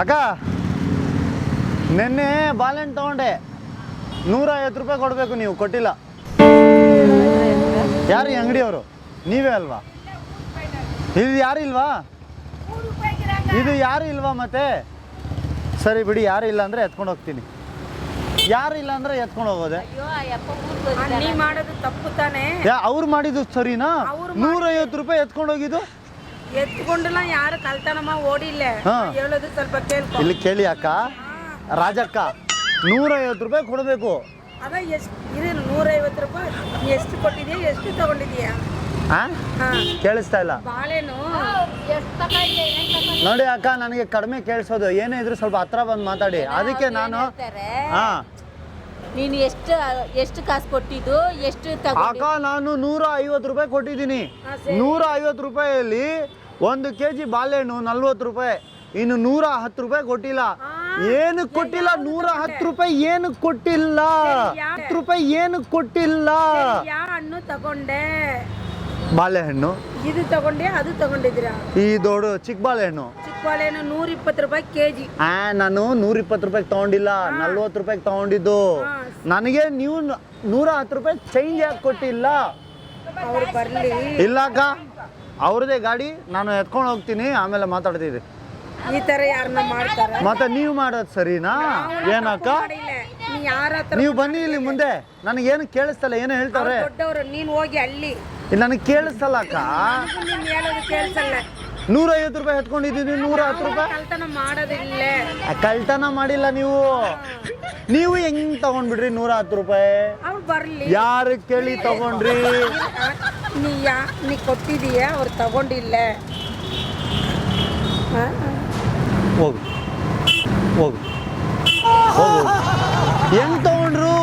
ಅಕ್ಕ, ನಿನ್ನೆ ಬಾಳೆಹಣ್ಣು ತಗೊಂಡೆ. ನೂರ ಐವತ್ತು ರೂಪಾಯಿ ಕೊಡಬೇಕು ನೀವು, ಕೊಟ್ಟಿಲ್ಲ. ಯಾರು ಈ ಅಂಗಡಿಯವರು? ನೀವೇ ಅಲ್ವಾ? ಇದು ಯಾರು ಇಲ್ವಾ? ಇದು ಯಾರು ಇಲ್ವಾ ಮತ್ತೆ? ಸರಿ ಬಿಡಿ, ಯಾರು ಇಲ್ಲ ಅಂದರೆ ಎತ್ಕೊಂಡು ಹೋಗ್ತೀನಿ. ಯಾರು ಇಲ್ಲ ಅಂದ್ರೆ ಎತ್ಕೊಂಡು ಹೋಗೋದೆ. ನೀ ಮಾಡೋದು ತಪ್ಪು ತಾನೆ. ಯಾ ಅವ್ರು ಮಾಡಿದ್ದು ಸರಿನಾ? ಅವ್ರು ನೂರೈವತ್ತು ರೂಪಾಯಿ ಎತ್ಕೊಂಡು ಹೋಗಿದ್ದು? ಎತ್ಕೊಂಡಿಲ್ಲ ಯಾರು ಕಲ್ತನಮ್ಮ ಓಡಿಲ್ಲ ಹಾ. ಹೇಳೋದು ಸ್ವಲ್ಪ ಕೇಳ್ಕೊ. ಇಲ್ಲಿ ಕೇಳಿ ಅಕ್ಕ. ರಾಜಕ್ಕ ನೂರೈವತ್ತು ರೂಪಾಯಿ ಕೊಡಬೇಕು. ಅದ ಎಷ್ಟು ಇದು ನೂರೈವತ್ತು ರೂಪಾಯಿ? ನೀ ಎಷ್ಟು ಕೊಟ್ಟಿದ್ಯಾ ಎಷ್ಟು ತಗೊಂಡಿದ್ಯಾ? ಹಾ ಹಾ. ಕೇಳಿಸ್ತಾ ಇಲ್ಲ. ಬಾಳೆನು ನೋಡಿ ಅಕ್ಕ ನನಗೆ ಕಡಿಮೆ ಕೇಳಿಸೋದು. ಏನೇ ಇದ್ರು ಸ್ವಲ್ಪ ಹತ್ರ ಬಂದು ಮಾತಾಡಿ. ಅದಕ್ಕೆ ನಾನು ಹಾ. ನೀನು ಎಷ್ಟು ಎಷ್ಟು ಕಾಸು ಕೊಟ್ಟಿದ್ದು ಎಷ್ಟು ಅಕ್ಕ ನಾನು ನೂರ ಐವತ್ತು ರೂಪಾಯಿ ಕೊಟ್ಟಿದ್ದೀನಿ. ನೂರ ಐವತ್ತು ರೂಪಾಯಿಯಲ್ಲಿ ಒಂದು ಕೆ ಜಿ ಬಾಳೆಹಣ್ಣು ನಲ್ವತ್ತು ರೂಪಾಯಿ. ಇನ್ನು ನೂರ ಹತ್ತು ರೂಪಾಯಿ ಕೊಟ್ಟಿಲ್ಲ. ಏನು ಕೊಟ್ಟಿಲ್ಲ? ನೂರ ಹತ್ತು ರೂಪಾಯಿ ಏನು ಕೊಟ್ಟಿಲ್ಲ? ಹತ್ತು ರೂಪಾಯಿ ಏನು ಕೊಟ್ಟಿಲ್ಲ? ಹಣ್ಣು ತಗೊಂಡೆ? ಬಾಳೆಹಣ್ಣು. ಇದು ತಗೊಂಡೆ ಅದು ತಗೊಂಡಿದ್ದೀರಾ? ಈ ದೊಡ್ಡ ಚಿಕ್ಕ ಬಾಳೆಹಣ್ಣು ಚಿಕ್ಕ ಬಾಳೆಹಣ್ಣು ನೂರ ಇಪ್ಪತ್ತು ರೂಪಾಯಿ ಕೆಜಿ. ಆ ನಾನು ನೂರ ಇಪ್ಪತ್ತು ರೂಪಾಯಿಗೆ ತಗೊಂಡಿಲ್ಲ ನಲ್ವತ್ತು ರೂಪಾಯಿ ತಗೊಂಡಿದ್ದು. ನನಗೆ ನೀವು ನೂರ ಹತ್ತು ರೂಪಾಯಿ ಚೇಂಜ್ ಯಾಕೆ ಕೊಟ್ಟಿಲ್ಲ? ಅವ್ರು ಬರ್ಲಿ. ಇಲ್ಲ ಅಕ್ಕ ಅವ್ರದೇ ಗಾಡಿ ನಾನು ಎತ್ಕೊಂಡು ಹೋಗ್ತೀನಿ ಆಮೇಲೆ ಮಾತಾಡ್ತಿದ್ದೆ. ಈ ತರ ಯಾರನ್ನ ಮಾಡ್ತಾರೆ? ಮತ್ತೆ ನೀವು ಮಾಡೋದು ಸರಿನಾ? ಏನಕ್ಕ? ಯಾರ ಹತ್ರ ನೀವು ಬನ್ನಿ ಇಲ್ಲಿ ಮುಂದೆ. ನನಗೆ ಏನು ಕೇಳಿಸ್ತಲ್ಲ ಏನು ಹೇಳ್ತಾರೆ ದೊಡ್ಡವರು ನೀನ್ ಹೋಗಿ ಅಲ್ಲಿ. ನನಗೆ ಕೇಳಿಸ್ತಲ್ಲ ಅಕ್ಕ. ನನಗೂ ನೀನ್ ಹೇಳೋದು ಕೇಳ್ಸಲ್ಲ. ನೂರ ಐವತ್ತು ರೂಪಾಯಿ ಎತ್ಕೊಂಡಿದ್ದೀನಿ ನೂರ ಹತ್ತು ರೂಪಾಯಿ. ಮಾಡೋದಿಲ್ಲ. ಆ, ಕಳ್ತನ ಮಾಡಿಲ್ಲ ನೀವು. ನೀವು ಹೆಂಗ್ ತಗೊಂಡ್ಬಿಡ್ರಿ ನೂರ ಹತ್ತು ರೂಪಾಯಿ? ಅವ್ರು ಬರ್ಲಿ. ಯಾರು ಕೇಳಿ ತಗೊಂಡ್ರಿ? ನೀ ಯಾ ನೀ ಕೊಟ್ಟಿದೀಯ ಅವ್ರು ತಗೊಂಡಿಲ್ಲ. ಹೋಗು. ಹೋಗು. ಹೋಗು. ಹೆಂಗ್ ತಗೊಂಡ್ರು?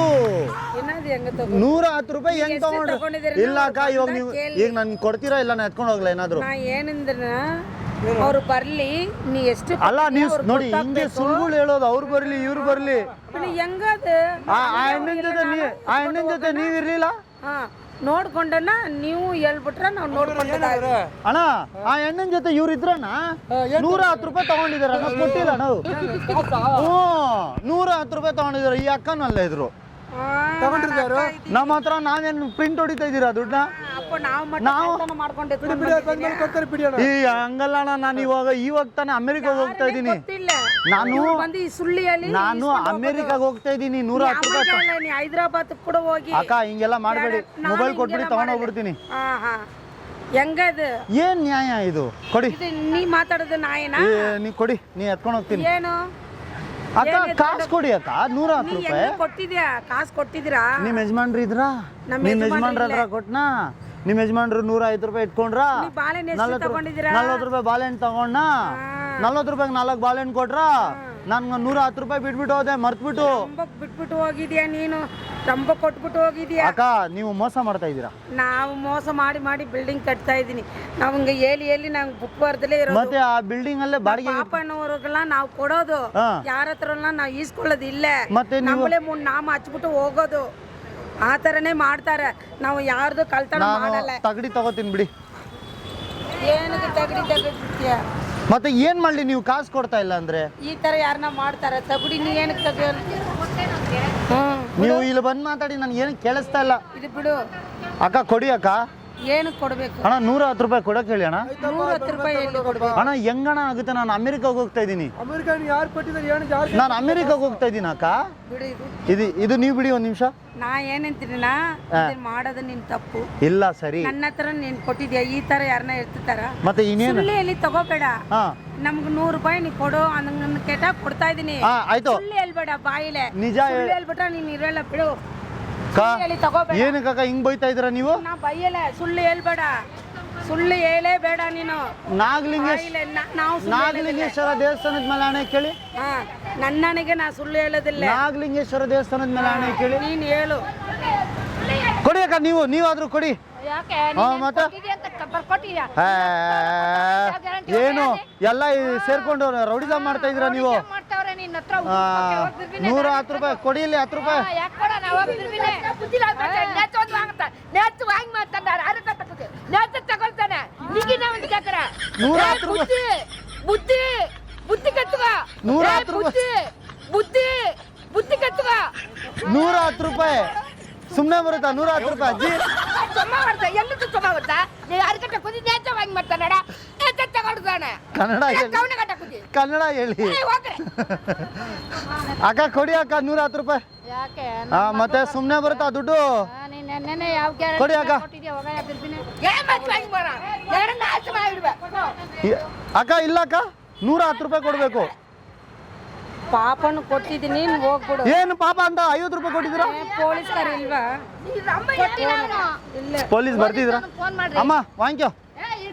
ನೂರ ಹತ್ತು ರೂಪಾಯಿ ಹೆಂಗ್ ತಗೊಂಡ್ರು? ಇಲ್ಲ ಅಕ್ಕ ಇವಾಗ ನೀವು ಈಗ ನನ್ ಕೊಡ್ತೀರಾ ಇಲ್ಲ ನಾ ಎತ್ಕೊಂಡು ಹೋಗ್ಲಾ ಏನಾದ್ರು? ಏನಂದ್ರ ಅವ್ರು ಬರ್ಲಿ ನೀ ಎಷ್ಟು ಅಲ್ಲ ನೀವ್ ನೋಡಿ ಹಿಂಗೆ ಸುಳ್ಳು ಹೇಳೋದು ಅವ್ರು ಬರ್ಲಿ ಇವ್ರು ಬರ್ಲಿ. ಹೆಂಗದ? ಆ ಹೆಣ್ಣಿನ ಜೊತೆ ನೀ ಆ ಹೆಣ್ಣಿನ ಜೊತೆ ನೀವಿರ್ಲಿಲ್ಲ? ನೋಡ್ಕೊಂಡನ ನೀವು ಹೇಳ್ಬಿಟ್ರೆ ನಾವು ನೋಡ್ಕೊಂಡ್ರೆ ಅಣ್ಣ ಆ ಹೆಣ್ಣಿನ ಜೊತೆ ಇವ್ರು ಇದ್ರಣ್ಣ ನೂರ ಹತ್ತು ರೂಪಾಯಿ ತಗೊಂಡಿದಾರ ಕೊಟ್ಟಿಲ್ಲ ನಾವು ಹ್ಞೂ ನೂರ ಹತ್ತು ರೂಪಾಯಿ ತಗೊಂಡಿದ್ರು ಈ ಅಕ್ಕನೂ ಅಲ್ಲೇ ಇದ್ರು. ನಮ್ಮ ಹತ್ರ ನಾವೇನು ಪ್ರಿಂಟ್ ಹೊಡಿತಾ ಇದ್ದೀರಾ ದುಡ್ಡನ್ನ? ಅಪ್ಪ ನಾವು ಈ ಹಂಗಲ್ಲ ಅಣ್ಣ ನಾನು ಇವಾಗ ಇವಾಗ ತಾನೇ ಅಮೆರಿಕಾಗ ಹೋಗ್ತಾ ಇದ್ದೀನಿ. ನಾನು ನಾನು ಅಮೆರಿಕಾಗ ಹೋಗ್ತಾ ಇದೀನಿ ನೂರ ಹತ್ತು ರೂಪಾಯಿ ಹೈದ್ರಾಬಾದ್ ಕೂಡ ಹೋಗಿ. ಅಕ್ಕ ಹಿಂಗೆಲ್ಲ ಮಾಡಬೇಡಿ. ಮೊಬೈಲ್ ಕೊಟ್ಬಿಡಿ ತಗೊಂಡೋಗ್ಬಿಡ್ತೀನಿ. ಹೆಂಗದ? ಏನ್ ನ್ಯಾಯ ಇದು? ಕೊಡಿ. ನೀ ಮಾತಾಡೋದು ನಾಯನ ನೀ ಕೊಡಿ ನೀ ಎತ್ಕೊಂಡು ಹೋಗ್ತೀನಿ. ಏನು? ಅಕ್ಕ ಕಾಸು ಕೊಡಿ ಅಕ್ಕ ನೂರ ಹತ್ತು ನೀ ರೂಪಾಯಿ. ಕೊಟ್ಟಿದ್ಯಾ? ಕಾಸು ಕೊಟ್ಟಿದ್ದೀರಾ? ನಿಮ್ಮ ಯಜಮಾನ್ರು ಇದ್ರಾ? ನಮ್ಮ ನಿಮ್ ಯಜಮಾನ್ರು ಹತ್ರ ಕೊಟ್ನಾ? ನಿಮ್ಮ ಯಜಮಾನ್ರು ನೂರ ಐವತ್ತು ರೂಪಾಯಿ ಇಟ್ಕೊಂಡ್ರಾ? ನೀ ಬಾಳೆಹಣ್ಣು ಎಷ್ಟು ನಲ್ವತ್ತು ತಗೊಂಡಿದ್ದೀರಾ? ರೂಪಾಯಿ ಬಾಳೆಹಣ್ಣು ತಗೊಂಡ ನಲ್ವತ್ತು ರೂಪಾಯಿಗೆ ನಾಲ್ಕು ಬಾಳೆಹಣ್ಣು ಕೊಟ್ರಾ? ನನ್ಗೆ ನೂರ ಹತ್ತು ರೂಪಾಯಿ ಬಿಟ್ಬಿಟ್ಟು ಹೋದೆ ಮರ್ತ್ಬಿಟ್ಟು. ಬಿಟ್ಬಿಟ್ಟು ಹೋಗಿದ್ಯಾ ನೀನು? ತಂಬ ಕೊಟ್ಬಿಟ್ಟು ಹೋಗಿದ್ಯಾ? ಅಕ್ಕ ನೀವು ಮೋಸ ಮಾಡ್ತಾ ಇದ್ದೀರಾ? ನಾವು ಮೋಸ ಮಾಡಿ ಮಾಡಿ ಬಿಲ್ಡಿಂಗ್ ಕಟ್ತಾ ಇದೀನಿ ನಾವು ಹಿಂಗೆ ಹೇಳಿ ಹೇಳಿ ನಂಗೆ ಬುಕ್ ಬರ್ದಲೇ ಇರೋದು. ಮತ್ತೆ ಆ ಬಿಲ್ಡಿಂಗ್ ಅಲ್ಲೇ ಬಾಡಿಗೆ ಪಾಪಣ್ಣವ್ರಿಗೆಲ್ಲ ನಾವು ಕೊಡೋದು. ಹಾ. ಯಾರ ಹತ್ರ ನಾವು ಈಸ್ಕೊಳ್ಳೋದು ಇಲ್ಲ ಮತ್ತೆ ನೀವು ನಮ್ಮಳೆ ಮುಂದ್ ನಾಮ ಹಚ್ಬಿಟ್ಟು ಹೋಗೋದು. ಆ ಥರನೇ ಮಾಡ್ತಾರೆ. ನಾವು ಯಾರ್ದು ಕಳ್ತನ ನಾನು ಮಾಡಲ್ಲ. ತಗಡಿ ತಗೋತೀನಿ ಬಿಡಿ. ಏನಕ್ಕೆ ತಗಡಿ ತಗಡಿದ್ಯ ಮತ್ತೆ ಏನ್ ಮಾಡ್ಲಿ ನೀವು ಕಾಸು ಕೊಡ್ತಾ ಇಲ್ಲ ಅಂದ್ರೆ? ಈ ತರ ಯಾರನ್ನ ಮಾಡ್ತಾರೆ. ತಗಡಿ ನೀ ಏನಕ್ಕೆ ತಗ? ಹ್ಮ್. ನೀವು ಇಲ್ಲಿ ಬಂದು ಮಾತಾಡಿ ನನ್ಗೆ ಏನು ಕೇಳಿಸ್ತಾ ಇಲ್ಲ. ಇದು ಬಿಡು. ಅಕ್ಕ ಕೊಡಿ ಅಕ್ಕ. ಏನಕ್ಕೆ ಕೊಡಬೇಕು? ಅಣ್ಣ ನೂರ ಹತ್ತು ರೂಪಾಯಿ ಕೊಡಕ್ಕೆ ಹೇಳಿ ಅಣ್ಣ. ನೂರ ಹತ್ತು ರೂಪಾಯಿ ಎಲ್ಲಿ ಕೊಡ್ಬೇಕು? ಅಣ್ಣ ಹೆಂಗಣ ಆಗುತ್ತೆ? ನಾನು ಅಮೆರಿಕಾಗ ಹೋಗ್ತಾ ಇದ್ದೀನಿ. ಅಮೆರಿಕ ಯಾರು ಕೊಟ್ಟಿದ್ದಾರೆ ಏನು ಯಾರು ನಾನು ಅಮೆರಿಕಾಗ ಹೋಗ್ತಾ ಇದ್ದೀನಿ ಅಕ್ಕ. ಬಿಡಿ ಇದು. ಇದು ಇದು ನೀವು ಬಿಡಿ ಒಂದು ನಿಮಿಷ. ನಾ ಏನಂತೀನಿ ನಾ ಇದನ್ನ ಮಾಡೋದು ನಿನ್ ತಪ್ಪು. ಇಲ್ಲ ಸರಿ. ನನ್ನ ಹತ್ರ ನೀನ್ ಕೊಟ್ಟಿದ್ಯಾ? ಈ ತರ ಯಾರನ್ನ ಇರ್ತಾರ ಮತ್ತೆ ಇನ್ನೇನು? ಸುಳ್ಳಿಯಲ್ಲಿ ತಗೋಬೇಡ. ಹಾ. ನಮ್ಗೆ ನೂರು ರೂಪಾಯಿ ನೀ ಕೊಡು ನನ್ನ ಕೆಟ್ಟ ಕೊಡ್ತಾ ಇದೀನಿ ಹಾ ಆಯ್ತು. ಸುಳ್ಳು ಹೇಳ್ಬೇಡ ಬಾಯಿಲೆ. ನಿಜ ಸುಳ್ಳು ಹೇಳ್ಬಿಟ್ರೆ ನೀನ್ ಇರಲ್ಲ ಬಿಡು. ಏನಕ್ಕೆ ಹಿಂಗ್ ಬೈತಾ ಇದ್ದೀರಾ ನೀವು? ನಾ ಬೈಯಲ್ಲ ಸುಳ್ಳು ಹೇಳ್ಬೇಡ. ಸುಳ್ಳು ಹೇಳೇಬೇಡ ನೀನು. ನಾಗಲಿಂಗೇಶ್ ನಾವು ನಾಗಲಿಂಗೇಶ್ವರ ದೇವಸ್ಥಾನದ ಮೇಲೆ ಹಣೆ ಕೇಳಿ. ಹಾ ನನ್ನನಿಗೆ ನಾ ಸುಳ್ಳು ಹೇಳೋದಿಲ್ಲ. ನಾಗಲಿಂಗೇಶ್ವರ ದೇವಸ್ಥಾನದ ಮೇಲೆ ಹಣೆ ಕೇಳಿ. ನೀನ್ ಹೇಳು. ಕೊಡಿ ಅಕ್ಕ ನೀವು ನೀವಾದ್ರೂ ಕೊಡಿ. ಮತ್ತೆ? ಏನು? ಎಲ್ಲ ಸೇರ್ಕೊಂಡು ರೌಡಿದ ಮಾಡ್ತಾ ಇದ್ದೀರಾ ನೀವು? ನೂರ ಹತ್ತು ರೂಪಾಯಿ ಕೊಡಿಲಿ ಹತ್ತು ರೂಪಾಯಿ. ನೂರ ಹತ್ತು ರೂಪಾಯಿ ಬುದ್ಧಿ ಬುದ್ಧಿ ನೂರ ಹತ್ತು ರೂಪಾಯಿ. ಬುದ್ಧಿ ಬುದ್ಧಿ ಕತ್ತುವ ನೂರ ಹತ್ತು ರೂಪಾಯಿ. ಸುಮ್ಮನೆ ಬರುತ್ತಾ? ನೂರ ಹತ್ತು ರೂಪಾಯಿ. ಜಿ ಸೊಮ್ಮ ಬರ್ತಾ ಎಲ್ಲದಕ್ಕೂ ಸೊಮ್ಮ ಬರ್ತಾ ನೀವು ಅರಕಟ್ಟ ಕುದಿ ನ್ಯಾಚವಾಗಿ ವಾಂಗ್ ನಡ ಕನ್ನಡ ಹೇಳಿ. ಕನ್ನಡ ಹೇಳಿ. ಅಕ್ಕ ಕೊಡಿ ಅಕ್ಕ ನೂರ ಹತ್ತು ರೂಪಾಯಿ. ಯಾಕೆ? ಹಾ ಮತ್ತೆ ಸುಮ್ಮನೆ ಬರುತ್ತಾ ದುಡ್ಡು? ಕೊಡಿ ಅಕ್ಕ. ಅಕ್ಕ ಇಲ್ಲ ಅಕ್ಕ. ನೂರ ಹತ್ತು ರೂಪಾಯಿ ಕೊಡಬೇಕು. ಪಾಪನು ಕೊಟ್ಟಿದ್ದೀನಿ ಹೋಗ್ಬಿಡು ಏನು ಪಾಪ ಅಂತ ಐವತ್ತು ರೂಪಾಯಿ ಕೊಟ್ಟಿದ್ದೀರಾ? ಇಲ್ವಾ? ಪೊಲೀಸ್ ಬರ್ತಿದ್ರ ಅಮ್ಮ ವಾಂಕ್ಯೋ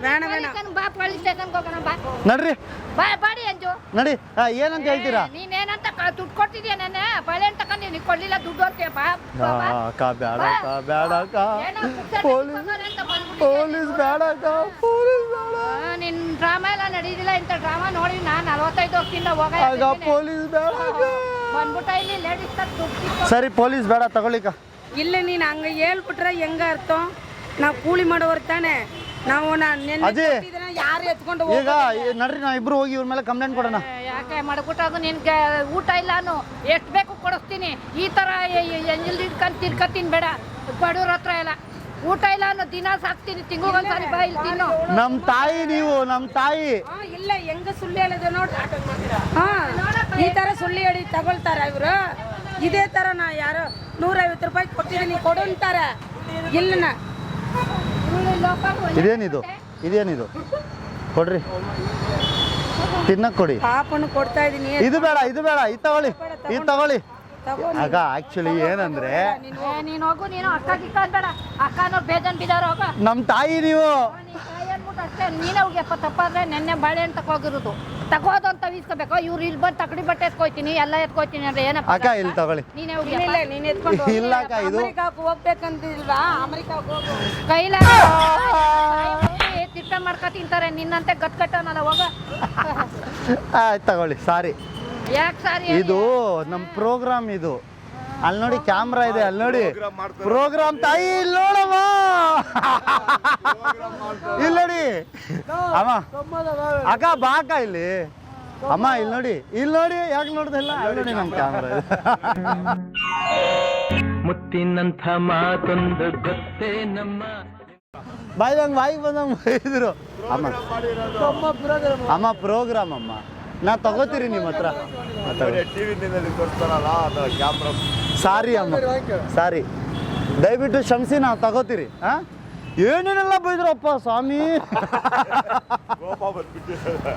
ಬೇಡ, ಬೇಡ. ಬಾ ಪೊಲೀಸ್ ಸ್ಟೇಷನ್ ಹೋಗೋಣ ಬಾ ನಡ್ರಿ. ಬಾ ಬಾಡಿ ಅಂಜು. ನಡಿ ಆ, ಏನಂತ ಹೇಳ್ತೀರಾ? ನೀನೇನಂತ ಕ- ದುಡ್ಡು ಕೊಟ್ಟಿದ್ಯಾ ನಾನು ಬಳೆ ಅಂತ ನೀನು ಕೊಡ್ಲಿಲ್ಲ ದುಡ್ಡು ಹೋಗ್ತೀಯ ಬಾ ಬಾ, ಬಾ. ಆ, ಅಕ್ಕ ಬೇಡ ಅಕ್ಕ ಬೇಡ ಅಕ್ಕ. ಏನೋ ಪುಕ್ಸಟ್ಟೆ ಪೊಲೀಸ್ ಕೊಡ್ತಾರೆ ಅಂತ ಬಂದ್ಬಿಟ್ಟಿದ್ಯಾ. ಪೊಲೀಸ್ ಬೇಡ ಅಕ್ಕ ಪೊಲೀಸ್ ಬೇಡ. ಆ, ನಿನ್ ಡ್ರಾಮಾ ಎಲ್ಲ ನಡೀದಿಲ್ಲ ಇಂಥ ಡ್ರಾಮಾ ನೋಡಿ ನಾನು ನಲವತ್ತೈದು ವರ್ಷದಿಂದ ಹೋಗ ಆಗ ಪೊಲೀಸ್ ಬೇಡ ಅಕ್ಕ. ಬಂದ್ಬಿಟ್ಟ ಇಲ್ಲಿ ಲೇಡೀಸ್ ದುಡ್ಡು ಸರಿ ಪೊಲೀಸ್ ಬೇಡ ತಗೊಳ್ಳಿಕ ಇಲ್ಲ ನೀನು ಹಂಗ ಹೇಳ್ಬಿಟ್ರೆ ಹೆಂಗ ಅರ್ಥ? ನಾವು ಕೂಲಿ ಮಾಡೋರು ತಾನೆ. ನಾವು. ಕೊಟ್ಟಿದ್ರೆ ಯಾರು ಎತ್ಕೊಂಡು ಈಗ ನಡ್ರಿ ನಾ ಇಬ್ರು ಹೋಗಿ ಇವ್ರ ಮೇಲೆ ಕಂಪ್ಲೇಂಟ್ ಕೊಡೋಣ. ಯಾಕೆ ಮಾಡ್ಬಿಟ್ಟದು ನಿನ್ಗೆ ಊಟ ಇಲ್ಲಾನು ಎಷ್ಟು ಬೇಕು ಕೊಡಿಸ್ತೀನಿ. ಈ ಥರ ಎಂಜಿಲ್ ಹಿಡ್ಕೊಂಡು ತಿನ್ಕತ್ತೀನಿ ಬೇಡ. ಬಡವ್ರ ಹತ್ರ ಎಲ್ಲ. ಊಟ ಇಲ್ಲ ಅನ್ನೋ ದಿನ ಸಾಕ್ತೀನಿ. ತಿಂಗಳಿಗೊಂದ್ಸರಿ ಬಾ ಇಲ್ಲಿ ತಿನ್ನು. ನಮ್ಮ ತಾಯಿ ನೀವು ನಮ್ಮ ತಾಯಿ. ಹಾ, ಇಲ್ಲ ಹೆಂಗ ಸುಳ್ಳು ಹೇಳಿದ್ರು ನೋಡ್ರಿ ಹಾ ಈ ತರ ಸುಳ್ಳು ಹೇಳಿ ತಗೊಳ್ತಾರ ಇವರು. ಇದೇ ತರ ನಾ ಯಾರು ನೂರೈವತ್ತು ರೂಪಾಯಿ ಕೊಟ್ಟಿದ್ದೀನಿ ಕೊಡು ಅಂತಾರೆ. ಇಲ್ಲ ಇದೇನಿದು? ಇದೇನಿದು? ಕೊಡ್ರಿ. ತಿನ್ನಕ್ ಕೊಡಿ. ಕೊಡ್ತಾ ಇದೀನಿ ಇದು ಬೇಡ ಇದು ಬೇಡ ಇದು ತಗೊಳ್ಳಿ ಇದು ತಗೊಳ್ಳಿ. ತಗೋ ಆಗ ಆಕ್ಚುಲಿ ಏನಂದ್ರೆ ನಮ್ ತಾಯಿ ನೀವು. ನೀನ್ ಹೋಗಿ ತಪ್ಪಾದ್ರೆ ನೆನ್ನೆ ಬಾಳೆ ಅಂತ ಹೋಗಿರೋದು ತಗೋದು ಅಂತ ಇಸ್ಕೋಬೇಕು ಇವ್ರು ಇಲ್ಲಿ ಬಂದು ತಕಡಿ ಬಟ್ಟೆ ಎತ್ಕೊಯ್ತೀನಿ ಎಲ್ಲ ಎತ್ಕೊಯ್ತೀನಿ ಅಂದ್ರೆ ಏನಪ್ಪ ಅಕ್ಕ ಇಲ್ಲಿ ತಗೊಳ್ಳಿ. ನೀನೇ ಹೋಗಿ ಇಲ್ಲ ನೀನ್ ಎತ್ಕೊಂಡು ಹೋಗು. ಇಲ್ಲ ಅಕ್ಕ ಇದು ಅಮೆರಿಕಾಕ್ ಹೋಗ್ಬೇಕಂತಿಲ್ವಾ? ಅಮೆರಿಕಾಕ್ ಹೋಗು. ಕೈಲ ತಿಟ್ಟ ಮಾಡ್ಕೊ ತಿಂತಾರೆ ನಿನ್ನಂತೆ ಗಟ್ಕಟ್ಟನಲ್ಲ ಹೋಗ. ಆಯ್ತು ತಗೊಳ್ಳಿ ಸಾರಿ. ಯಾಕೆ ಸಾರಿ ಇದು ನಮ್ಮ ಪ್ರೋಗ್ರಾಮ್ ಇದು. ಅಲ್ಲಿ ನೋಡಿ ಕ್ಯಾಮ್ರಾ ಇದೆ ಅಲ್ಲಿ ನೋಡಿ. ಪ್ರೋಗ್ರಾಮ್ ತಾಯಿ ಇಲ್ಲಿ ನೋಡಮ್ಮ ಇಲ್ಲಿ ನೋಡಿ. ಅಮ್ಮ ಅಕ್ಕ ಬಾಕ ಇಲ್ಲಿ. ಅಮ್ಮ ಇಲ್ಲಿ ನೋಡಿ. ಇಲ್ಲಿ ನೋಡಿ ಯಾಕೆ ನೋಡ್ದಿಲ್ಲ? ಅಲ್ಲಿ ನೋಡಿ ನಮ್ ಕ್ಯಾಮ್ರಾ ಮುತ್ತಿನಂಥ ಮಾತೊಂದು ಗೊತ್ತೇ ನಮ್ಮ. ಬಾಯ್ ನಂಗೆ ಬಾಯಿಗೆ ಬಂದಂಗೆ ಬೈದ್ರು ಅಮ್ಮ. ಅಮ್ಮ ಪ್ರೋಗ್ರಾಮ್ ಅಮ್ಮ. ನಾ ತಗೋತೀರಿ ನಿಮ್ಮ ಹತ್ರ. ಸಾರಿ ಅಮ್ಮ. ಸಾರಿ. ದಯವಿಟ್ಟು ಕ್ಷಮಿಸಿ ನಾವು ತಗೋತೀರಿ. ಹಾ? ಏನೇನೆಲ್ಲ ಬೈದ್ರಪ್ಪ ಸ್ವಾಮಿ?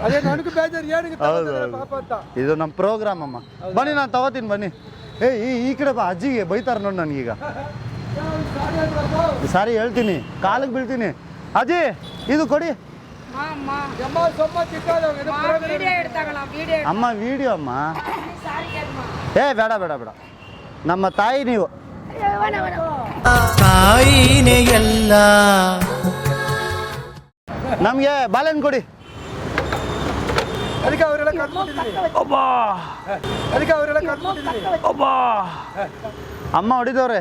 ಅದೇ ನನಗೂ ಬೇಜಾರು ಏನಿಗೆ ಹೌದು ತಗೊಂಡ್ರೆ ಪಾಪ ಅಂತ. ಇದು ನಮ್ಮ ಪ್ರೋಗ್ರಾಮ್ ಅಮ್ಮ. ಬನ್ನಿ ನಾನು ತಗೋತೀನಿ ಬನ್ನಿ. ಏ ಈ ಈ ಕಡೆ ಬಾ ಅಜ್ಜಿಗೆ ಬೈತಾರೆ ನೋಡಿ ನನಗೀಗ. ಸಾರಿ ಹೇಳ್ತೀನಿ ಕಾಲಿಗೆ ಬೀಳ್ತೀನಿ. ಅಜ್ಜಿ ಇದು ಕೊಡಿ. ಅಮ್ಮ ಎಮ್ಮ ಸೊಮ್ಮ ಚಿಕ್ಕದು ಇದು program ವಿಡಿಯೋ ಇಡ್ತಾಗಳ ವಿಡಿಯೋ ಅಮ್ಮ ವಿಡಿಯೋ ಅಮ್ಮ. ಏ ಬೇಡ ಬೇಡ ಬೇಡ. ನಮ್ಮ ತಾಯಿ ನೀವು. ತಾಯಿನೇ ಎಲ್ಲ ನಮಗೆ ಬಾಳೆಹಣ್ಣು ಕೊಡಿ. ಅದಕ್ಕೆ ಅವರೆಲ್ಲ ಒಬ್ಬಾ ಅದಕ್ಕೆ ಅವರೆಲ್ಲ ಒಬ್ಬಾ ಅಮ್ಮ ಹೊಡಿದವ್ರೆ.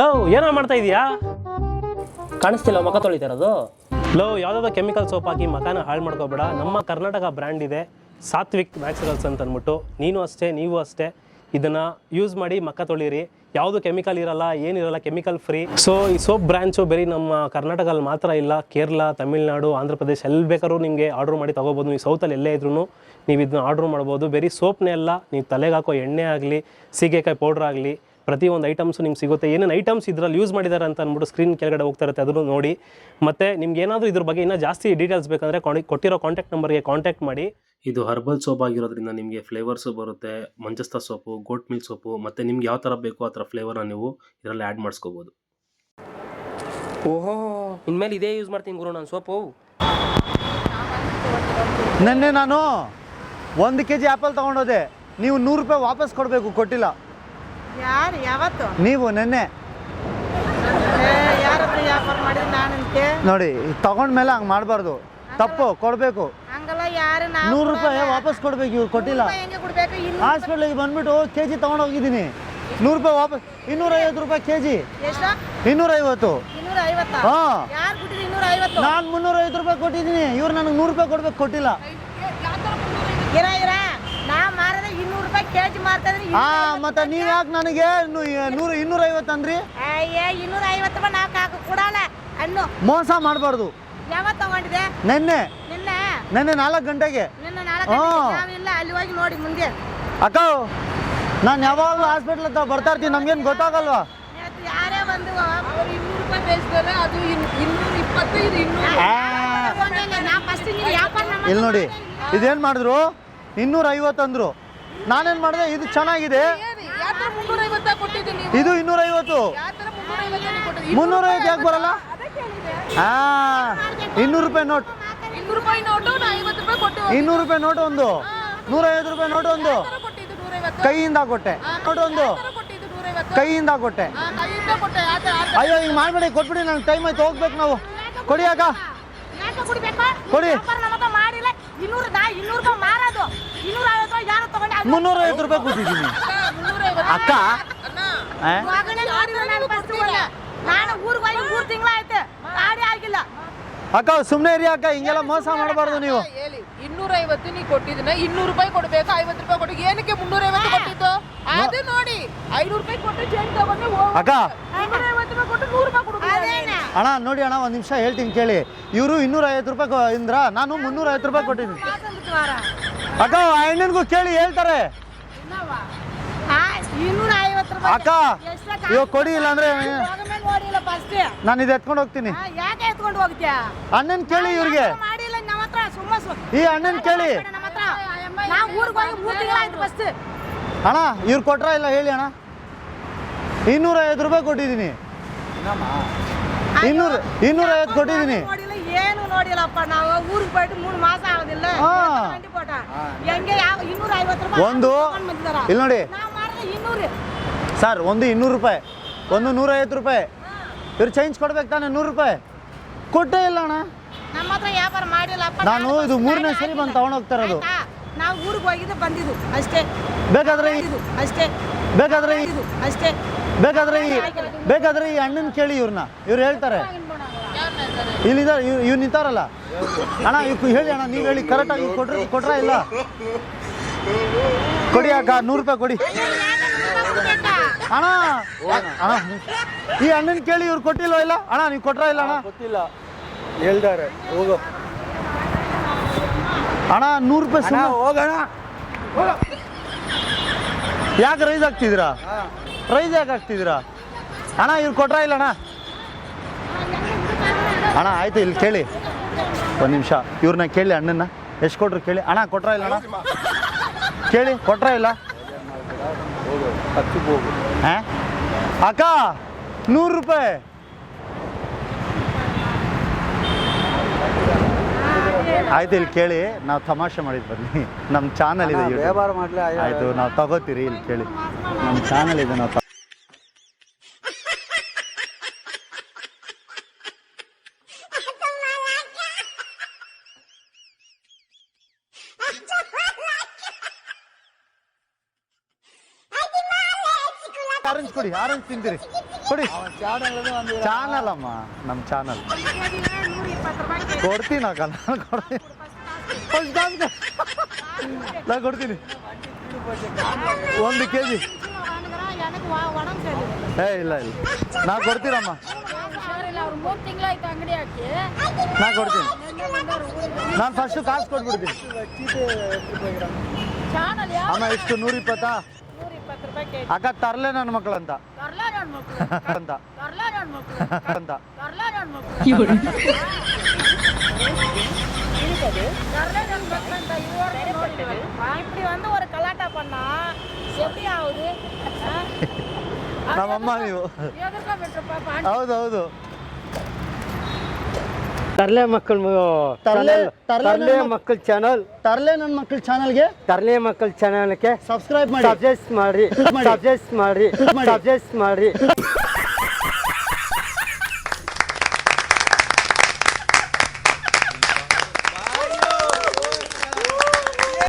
ಲವ್ ಏನೋ ಮಾಡ್ತಾ ಇದೀಯಾ? ಕಾಣಿಸ್ತಿಲ್ಲ ಮಕ ತೊಳಿತಾ ಇರೋದು. ಲವ್ ಯಾವುದಾದ್ರು ಕೆಮಿಕಲ್ ಸೋಪ್ ಹಾಕಿ ಮಕಾನ ಹಾಳು ಮಾಡ್ಕೋಬೇಡ. ನಮ್ಮ ಕರ್ನಾಟಕ ಬ್ರ್ಯಾಂಡ್ ಇದೆ ಸಾತ್ವಿಕ್ ನ್ಯಾಚುರಲ್ಸ್ ಅಂತ ಅಂದ್ಬಿಟ್ಟು ನೀನು ಅಷ್ಟೇ ನೀವು ಅಷ್ಟೇ. ಇದನ್ನು ಯೂಸ್ ಮಾಡಿ ಮಕ್ಕ ತೊಳಿರಿ. ಯಾವುದು ಕೆಮಿಕಲ್ ಇರಲ್ಲ ಏನಿರಲ್ಲ ಕೆಮಿಕಲ್ ಫ್ರೀ ಸೊ ಈ ಸೋಪ್ ಬ್ರ್ಯಾಂಚು ಬರೀ ನಮ್ಮ ಕರ್ನಾಟಕದಲ್ಲಿ ಮಾತ್ರ ಇಲ್ಲ. ಕೇರಳ, ತಮಿಳ್ನಾಡು, ಆಂಧ್ರ ಪ್ರದೇಶ ಎಲ್ಲಿ ಬೇಕಾದ್ರೂ ನಿಮಗೆ ಆರ್ಡ್ರ್ ಮಾಡಿ ತೊಗೋಬೋದು. ನೀವು ಸೌತಲ್ಲಿ ಎಲ್ಲೇ ಇದ್ರೂ ನೀವು ಇದನ್ನ ಆರ್ಡ್ರ್ ಮಾಡ್ಬೋದು. ಬರೀ ಸೋಪ್ನೇ ಅಲ್ಲ, ನೀವು ತಲೆಗೆ ಹಾಕೋ ಎಣ್ಣೆ ಆಗಲಿ, ಸೀಗೆಕಾಯಿ ಪೌಡ್ರ್ ಆಗಲಿ ಪ್ರತಿಯೊಂದು ಐಟಮ್ಸು ನಿಮ್ಗೆ ಸಿಗುತ್ತೆ. ಏನೇನು ಐಟಮ್ಸ್ ಇದರಲ್ಲಿ ಯೂಸ್ ಮಾಡಿದ್ದಾರೆ ಅಂತ ಅಂದ್ಬಿಟ್ಟು ಸ್ಕ್ರೀನ್ ಕೆಳಗಡೆ ಹೋಗ್ತಾ ಇರುತ್ತೆ ಅದನ್ನು ನೋಡಿ. ಮತ್ತು ನಿಮ್ಗೆ ಏನಾದರೂ ಇದ್ರ ಬಗ್ಗೆ ಇನ್ನೂ ಜಾಸ್ತಿ ಡೀಟೇಲ್ಸ್ ಬೇಕಂದರೆ ಕೊಟ್ಟಿರೋ ಕಾಂಟ್ಯಾಕ್ಟ್ ನಂಬರ್ಗೆ ಕಾಂಟ್ಯಾಕ್ಟ್ ಮಾಡಿ. ಇದು ಹರ್ಬಲ್ ಸೋಪ್ ಆಗಿರೋದ್ರಿಂದ ನಿಮಗೆ ಫ್ಲೇವರ್ಸು ಬರುತ್ತೆ ಮಂಚಸ್ತ ಸೋಪು ಗೋಟ್ ಮಿಲ್ಕ್ ಸೋಪು ಮತ್ತು ನಿಮ್ಗೆ ಯಾವ ಥರ ಬೇಕು ಆ ಥರ ಫ್ಲೇವರ್ನ ನೀವು ಇದರಲ್ಲಿ ಆ್ಯಡ್ ಮಾಡಿಸ್ಕೋಬೋದು. ಓಹೋ ಇನ್ಮೇಲೆ ಇದೇ ಯೂಸ್ ಮಾಡ್ತೀನಿ ಗುರು ನಾನು ಸೋಪು. ನಿನ್ನೆ ನಾನು ಒಂದು ಕೆ ಜಿ ಆ್ಯಪಲ್ ತೊಗೊಂಡೋದೆ. ನೀವು ನೂರು ರೂಪಾಯಿ ವಾಪಸ್ ಕೊಡಬೇಕು ಕೊಟ್ಟಿಲ್ಲ. ಯಾರು? ಯಾವತ್ತು? ನೀವು ನೆನ್ನೆ. ಯಾರತ್ರ ವ್ಯಾಪಾರ ಮಾಡಿದ್ರೆ ನಾನಂತೆ ನೋಡಿ ತಗೊಂಡ್ಮೇಲೆ ಹಂಗೆ ಮಾಡಬಾರ್ದು. ತಪ್ಪು ಕೊಡಬೇಕು. ಹಂಗಲ್ಲ ಯಾರು ನಾವು ನೂರು ರೂಪಾಯಿ ವಾಪಸ್ ಕೊಡ್ಬೇಕು ಇವ್ರು ಕೊಟ್ಟಿಲ್ಲ. ಹೆಂಗೆ ಕೊಡ್ಬೇಕು? ಇನ್ನು ಹಾಸ್ಪಿಟ್ಲಿಗೆ ಬಂದ್ಬಿಟ್ಟು ಕೆ ಜಿ ತಗೊಂಡ್ ಹೋಗಿದ್ದೀನಿ. ನೂರು ರೂಪಾಯಿ ವಾಪಸ್ ಇನ್ನೂರೈವತ್ತು ರೂಪಾಯಿ ಕೆ ಜಿ ಎಷ್ಟು? ಇನ್ನೂರೈವತ್ತು. ಇನ್ನೂರ ಐವತ್ತ ಹಾ. ಯಾರು ಕೊಟ್ಟಿದ್ದು ಇನ್ನೂರ ಐವತ್ತು ನಾನು ಮುನ್ನೂರ ಐವತ್ತು ರೂಪಾಯಿ ಕೊಟ್ಟಿದ್ದೀನಿ. ಇವ್ರು ನನಗೆ ನೂರು ರೂಪಾಯಿ ಕೊಡ್ಬೇಕು ಕೊಟ್ಟಿಲ್ಲ. ಇರ ಇರ ನಾ ಮಾರದ ಇನ್ನೂರು ರೂಪಾಯಿ ಕೆಜಿ ಮಾರ್ತಾ ಹಾ ಮತ್ತೆ ನೀವು ಯಾಕೆ ನನಗೆ ನೂರು ಇನ್ನೂರ ಐವತ್ತು ಅಂದ್ರಿ? ಅಯ್ಯ ಇನ್ನೂರ ಐವತ್ತು ನಾಲ್ಕು ಹಾಕು ಕೊಡಲ್ಲ. ಹಣ್ಣು. ಮೋಸ ಮಾಡಬಾರ್ದು. ಯಾವಾಗ ತಗೊಂಡಿದೆ ನೆನ್ನೆ. ನಿನ್ನೆ? ನೆನ್ನೆ ನಾಲ್ಕು ಗಂಟೆಗೆ. ನಿನ್ನೆ ನಾಲ್ಕು. ಗಂಟೆಗೆ. ನಾವಿಲ್ಲ ಅಲ್ಲಿ ಹೋಗಿ ನೋಡಿ ಮುಂದೆ. ಅಕ್ಕ ನಾನು ಯಾವಾಗಲೂ ಹಾಸ್ಪಿಟ್ಲ್ ಹತ್ರ ಬರ್ತಾ ಇರ್ತೀನಿ. ನಮ್ಗೇನು ಗೊತ್ತಾಗಲ್ವಾ? ಯಾರೇ ಬಂದು ಇನ್ನೂರು ರೂಪಾಯಿ ಬೇಯಿಸಿದ್ರೆ ಅದು ಇನ್- ಇನ್ನೂರ ಇನ್ನೂರು. ನೀನು ವ್ಯಾಪಾರ ನಮ್ಮ ಇಲ್ಲಿ ನೋಡಿ ಇದೇನು ಮಾಡಿದ್ರು? ಇನ್ನೂರ ಐವತ್ತು ಅಂದ್ರು. ನಾನೇನು ಮಾಡಿದೆ? ಇದು ಚೆನ್ನಾಗಿದೆ. ಇದು ಇನ್ನೂರೈವತ್ತು. ಐವತ್ತು ಯಾವ ಥರ ಮುನ್ನೂರ ಐವತ್ತನೇ ಕೊಟ್ಟಿದ್ದೀನಿ ಮುನ್ನೂರ ಐವತ್ತು ಯಾಕೆ ಬರಲ್ಲ? ಹಾ ಇನ್ನೂರು ರೂಪಾಯಿ ನೋಟ್. ಇನ್ನೂರು ರೂಪಾಯಿ ನೋಟು ಒಂದು. ನೂರ ಐವತ್ತು ರೂಪಾಯಿ ನೋಟ್ ಒಂದು. ಕೈಯಿಂದ ಕೊಟ್ಟೆ. ನೋಟ್ ಒಂದು. ಕೈಯಿಂದ ಕೊಟ್ಟೆ. ಅಯ್ಯೋ ಹಿಂಗೆ ಮಾಡ್ಬೇಡಿ ಕೊಟ್ಬಿಡಿ ನಂಗೆ ಟೈಮ್ ಆಯ್ತು ಹೋಗ್ಬೇಕು ನಾವು. ಕೊಡಿ ಅಕ್ಕ. ಕೊಡಿ. ಇನ್ನೂರು ರೂಪಾಯಿ ಕೊಟ್ಟಿದ್ದೀನಿ ಅಕ್ಕ ಅಣ್ಣ ಆ? ಮಗನೇ ನಾನು ಫಸ್ಟ್ ನಾನು ಊರಿಗೆ ಹೋಗಿ ಮೂರು ತಿಂಗಳಾಯ್ತು. ಗಾಡಿ ಆಗಿಲ್ಲ. ಅಕ್ಕ ಸುಮ್ಮನೆ ಇರಿ ಅಕ್ಕ ಹಿಂಗೆಲ್ಲ ಮೋಸ ಮಾಡಬಾರ್ದು ನೀವು. ಹೇಳಿ ಇನ್ನೂರ ಐವತ್ತು ನೀ ಕೊಟ್ಟಿದ್ದೀನ ಇನ್ನೂರು ರೂಪಾಯಿ ಕೊಡ್ಬೇಕು? ಐವತ್ತು ರೂಪಾಯಿ ಕೊಟ್ಟು ಏನಕ್ಕೆ ಮುನ್ನೂರ ಐವತ್ತು ಕೊಟ್ಟಿದ್ದು? ಅದು ನೋಡಿ ಐನೂರು ರೂಪಾಯಿ ಕೊಟ್ಟು ಚೇಂಜ್ ತಗೊಂಡು ಹೋಗು. ಅಕ್ಕ. ಇನ್ನೂರ ಐವತ್ತು ರೂಪಾಯಿ ಕೊಟ್ಟು ನೂರು ರೂಪಾಯಿ ಕೊಡು ಅದೇನ ಅಣ್ಣ. ನೋಡಿ ಅಣ್ಣ ಒಂದು ನಿಮಿಷ ಹೇಳ್ತೀನಿ ಕೇಳಿ. ಇವರು ಇನ್ನೂರ ಐವತ್ತು ರೂಪಾಯಿ ಕೊ- ಇಂದ್ರ ನಾನು ಮುನ್ನೂರ ಐವತ್ತು ರೂಪಾಯಿ ಕೊಟ್ಟಿದ್ದೀನಿ. ಅಕ್ಕ ಅಣ್ಣನ್ಗೂ ಕೇಳಿ ಹೇಳ್ತಾರೆ. ಆ, ಇನ್ನೂರ ಐವತ್ತು ರೂಪಾಯಿ ಅಕ್ಕ ಇವಾಗ ಕೊಡಿ ಇಲ್ಲ ಅಂದ್ರೆ ನಾನು ಇದು ಎತ್ಕೊಂಡು ಹೋಗ್ತೀನಿ. ಯಾಕೆ ಎತ್ಕೊಂಡು ಹೋಗ್ತೀಯಾ? ಅಣ್ಣನ್ ಕೇಳಿ ಇವ್ರಿಗೆ. ಈ ಅಣ್ಣನ್ ಕೇಳಿ. ನಮ್ಮ ನಾವು ಊರಿಗೆ ಹೋಗಿ ಮೂರು ತಿಂಗಳಾಯ್ತು ಫಸ್ಟ್ ಅಣ್ಣ ಇವ್ರು ಕೊಟ್ರ ಇಲ್ಲ ಹೇಳಿ ಅಣ್ಣ. ಇನ್ನೂರ ಐವತ್ತು ರೂಪಾಯಿ ಕೊಟ್ಟಿದ್ದೀನಿ. ಇನ್ನೂರ ಇನ್ನೂರ ಐವತ್ತು ಕೊಟ್ಟಿದ್ದೀನಿ. ಏನು ನೋಡಿಲ್ಲಪ್ಪ. ನಾವು ಊರಿಗೆ ಒಂದು? ಇಲ್ಲ ನೋಡಿ. ಸರ್ ಒಂದು ಇನ್ನೂರು ರೂಪಾಯಿ. ಒಂದು ನೂರ ಐವತ್ತು ರೂಪಾಯಿ ಇವ್ರು ಚೇಂಜ್ ಕೊಡ್ಬೇಕು ತಾನೆ ನೂರು ರೂಪಾಯಿ. ಕೊಟ್ಟೇ ಇಲ್ಲ ಅಣ್ಣ. ನಾನು ಇದು ಮೂರನೇ ಸರಿ ಬಂದು ತಗೊಂಡೋಗ್ತಾರ ಹೋಗ್ತಾ ಇರೋದು. ನಾವು ಊರಿಗೆ ಹೋಗಿದ್ದೆ ಬಂದಿದ್ದು ಅಷ್ಟೇ. ಬೇಕಾದ್ರೆ ಅಷ್ಟೇ. ಬೇಕಾದ್ರೆ ಅಷ್ಟೇ. ಬೇಕಾದ್ರೆ ಈ ಬೇಕಾದ್ರೆ ಈ ಅಣ್ಣನ ಕೇಳಿ ಇವ್ರನ್ನ. ಇವ್ರು ಹೇಳ್ತಾರೆ. ಇಲ್ಲಿ ಇವ್ ಇವ್ರು ನಿಂತಾರಲ್ಲ. ಅಣ್ಣ ಇವ್ ಹೇಳಿ ಅಣ್ಣ ನೀವು ಹೇಳಿ ಕರೆಕ್ಟಾಗಿ ಕೊಟ್ರ ಕೊಟ್ರ ಇಲ್ಲ? ಕೊಡಿ ಅಕ್ಕ ನೂರು ರೂಪಾಯಿ ಕೊಡಿ. ಅಣ್ಣ ಅಣ್ಣ ಈ ಅಣ್ಣನ ಕೇಳಿ ಇವ್ರು ಕೊಟ್ಟಿಲ್ವ ಇಲ್ಲ? ಅಣ್ಣ ನೀವು ಕೊಟ್ರ ಇಲ್ಲ ಅಣ್ಣ? ಗೊತ್ತಿಲ್ಲ ಹೇಳ್ತಾರೆ ಹೋಗು. ಅಣ್ಣ ನೂರು ರೂಪಾಯಿ ಸುಮ್ಮನೆ ಹೋಗೋಣ ಯಾಕೆ ರೈಸ್ ಆಗ್ತಿದ್ದೀರಾ ರೈಸ್ ಯಾಕೆ ಆಗ್ತಿದ್ದೀರಾ ಅಣ್ಣ ಇವ್ರು ಕೊಟ್ರ ಇಲ್ಲ ಅಣ್ಣ? ಅಣ್ಣ ಆಯ್ತು ಇಲ್ಲಿ ಕೇಳಿ. ಒಂದು ನಿಮಿಷ. ಇವ್ರನ್ನ ಕೇಳಿ ಅಣ್ಣನ ಎಷ್ಟು ಕೊಟ್ರು ಕೇಳಿ. ಅಣ್ಣ ಕೊಟ್ರ ಇಲ್ಲ ಅಣ್ಣ? ಕೇಳಿ ಕೊಟ್ರ ಇಲ್ಲ? ಹಾ? ಅಕ್ಕ ನೂರು ರೂಪಾಯಿ. ಆಯ್ತು ಇಲ್ಲಿ ಕೇಳಿ ನಾವು ತಮಾಷೆ ಮಾಡಿದ್ ಬನ್ನಿ. ನಮ್ಮ ಚಾನಲ್ ಇದೆ. ವ್ಯಾಪಾರ ಆಯ್ತು ನಾವು ತಗೋತೀರಿ ಇಲ್ಲಿ ಕೇಳಿ. ನಮ್ಮ ಚಾನಲ್ ಇದೆ ನಾವು ಆರೆಂಜ್ ಕೊಡಿ ಆರೆಂಜ್ ತಿಂದಿರಿ ಕೊಡಿ ಚಾನಲ್ ಅಮ್ಮ ನಮ್ಮ ಚಾನಲ್ ಕೊಡ್ತೀನಿ ಅಕ್ಕ ನಾನು ಕೊಡ್ತೀನಿ ನಾನು ಕೊಡ್ತೀನಿ ಒಂದು ಕೆ ಜಿ ಏ ಇಲ್ಲ ಇಲ್ಲ ನಾ ಕೊಡ್ತೀರಮ್ಮ ನಾ ಕೊಡ್ತೀನಿ ನಾನು ಫಸ್ಟು ಕಾಸು ಕೊಟ್ಬಿಡ್ತೀನಿ ಅಮ್ಮ ಎಷ್ಟು ನೂರಿಪ್ಪತ್ತಾ ಅಕ್ಕ ತರ್ಲೆ ನನ್ನ ಮಕ್ಕಳಂತ ಅಂತ ಅಂತ இப்படி வந்து ஒரு கலாட்டா பண்ணா எப்படி ஆகுது ನಮ್ಮ ಅಮ್ಮ ನೀವು ಹೌದು ಹೌದು ತರ್ಲೆ ಮಕ್ಕಳು ತರಲೆ ತರ್ಲೆ ಮಕ್ಕಳ ಚಾನಲ್ ತರ್ಲೆ ನನ್ನ ಮಕ್ಕಳ ಚಾನಲ್ಗೆ ತರ್ಲೆ ಮಕ್ಕಳ ಚಾನಲ್ಗೆ ಸಬ್ಸ್ಕ್ರೈಬ್ ಮಾಡಿ. ಸಜೆಸ್ಟ್ ಮಾಡಿ. ಸಜೆಸ್ಟ್ ಮಾಡಿ. ಸಬ್ಜೆಕ್ಟ್ ಮಾಡಿ.